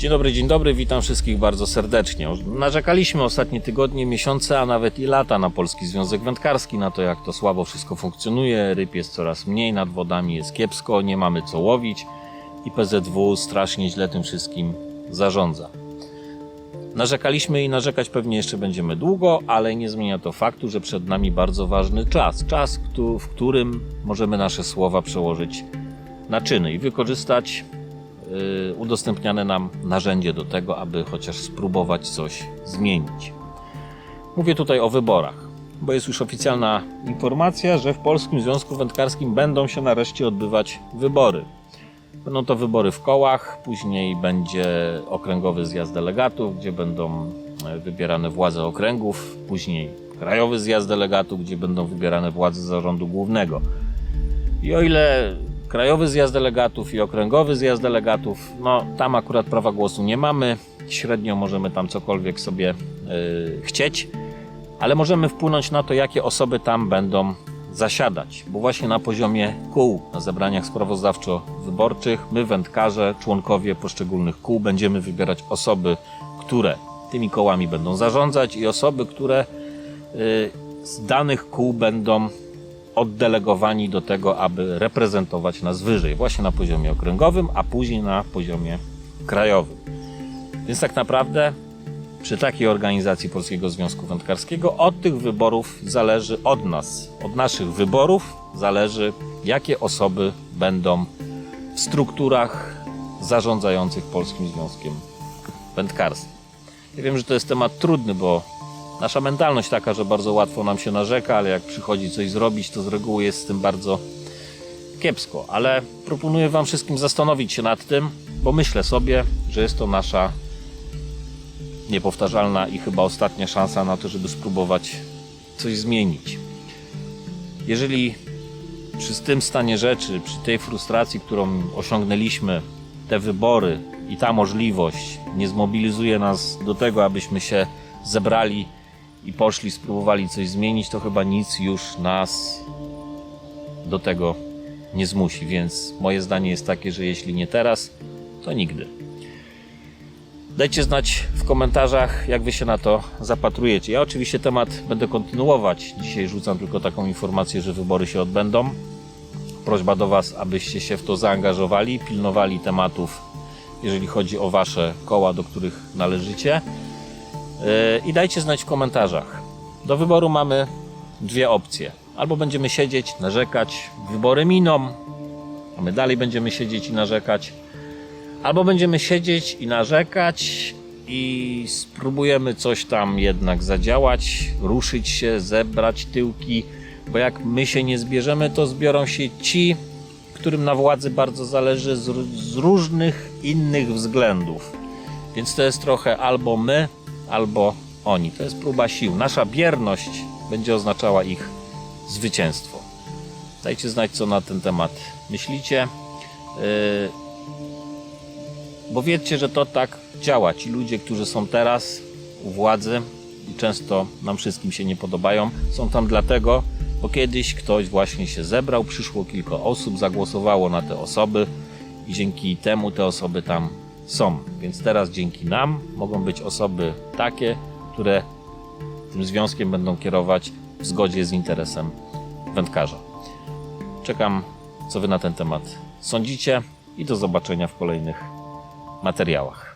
Dzień dobry, dzień dobry, witam wszystkich bardzo serdecznie. Narzekaliśmy ostatnie tygodnie, miesiące, a nawet i lata na Polski Związek Wędkarski, na to jak to słabo wszystko funkcjonuje, ryb jest coraz mniej, nad wodami jest kiepsko, nie mamy co łowić i PZW strasznie źle tym wszystkim zarządza. Narzekaliśmy i narzekać pewnie jeszcze będziemy długo, ale nie zmienia to faktu, że przed nami bardzo ważny czas. Czas, w którym możemy nasze słowa przełożyć na czyny i wykorzystać udostępniane nam narzędzie do tego, aby chociaż spróbować coś zmienić. Mówię tutaj o wyborach, bo jest już oficjalna informacja, że w Polskim Związku Wędkarskim będą się nareszcie odbywać wybory. Będą to wybory w kołach, później będzie okręgowy zjazd delegatów, gdzie będą e, wybierane władze okręgów, później krajowy zjazd delegatów, gdzie będą wybierane władze zarządu głównego. I o ile krajowy zjazd delegatów i okręgowy zjazd delegatów, no tam akurat prawa głosu nie mamy, średnio możemy tam cokolwiek sobie y, chcieć, ale możemy wpłynąć na to, jakie osoby tam będą zasiadać, bo właśnie na poziomie kół, na zebraniach sprawozdawczo-wyborczych, my wędkarze, członkowie poszczególnych kół będziemy wybierać osoby, które tymi kołami będą zarządzać i osoby, które y, z danych kół będą oddelegowani do tego, aby reprezentować nas wyżej, właśnie na poziomie okręgowym, a później na poziomie krajowym. Więc tak naprawdę przy takiej organizacji Polskiego Związku Wędkarskiego od tych wyborów zależy od nas, od naszych wyborów zależy, jakie osoby będą w strukturach zarządzających Polskim Związkiem Wędkarstwa. Ja wiem, że to jest temat trudny, bo nasza mentalność taka, że bardzo łatwo nam się narzeka, ale jak przychodzi coś zrobić, to z reguły jest z tym bardzo kiepsko. Ale proponuję Wam wszystkim zastanowić się nad tym, bo myślę sobie, że jest to nasza niepowtarzalna i chyba ostatnia szansa na to, żeby spróbować coś zmienić. Jeżeli przy tym stanie rzeczy, przy tej frustracji, którą osiągnęliśmy, te wybory i ta możliwość nie zmobilizuje nas do tego, abyśmy się zebrali i poszli, spróbowali coś zmienić, to chyba nic już nas do tego nie zmusi. Więc moje zdanie jest takie, że jeśli nie teraz, to nigdy. Dajcie znać w komentarzach, jak wy się na to zapatrujecie. Ja oczywiście temat będę kontynuować. Dzisiaj rzucam tylko taką informację, że wybory się odbędą. Prośba do Was, abyście się w to zaangażowali, pilnowali tematów, jeżeli chodzi o Wasze koła, do których należycie. Yy, I dajcie znać w komentarzach. Do wyboru mamy dwie opcje. Albo będziemy siedzieć, narzekać, wybory miną, a my dalej będziemy siedzieć i narzekać. Albo będziemy siedzieć i narzekać i spróbujemy coś tam jednak zadziałać, ruszyć się, zebrać tyłki, bo jak my się nie zbierzemy, to zbiorą się ci, którym na władzy bardzo zależy z, z różnych innych względów. Więc to jest trochę albo my, albo oni. To jest próba sił. Nasza bierność będzie oznaczała ich zwycięstwo. Dajcie znać, co na ten temat myślicie. Yy, bo wiedzcie, że to tak działa. Ci ludzie, którzy są teraz u władzy i często nam wszystkim się nie podobają, są tam dlatego, bo kiedyś ktoś właśnie się zebrał, przyszło kilka osób, zagłosowało na te osoby i dzięki temu te osoby tam są. Więc teraz dzięki nam mogą być osoby takie, które tym związkiem będą kierować w zgodzie z interesem wędkarza. Czekam, co Wy na ten temat sądzicie i do zobaczenia w kolejnych materiałach.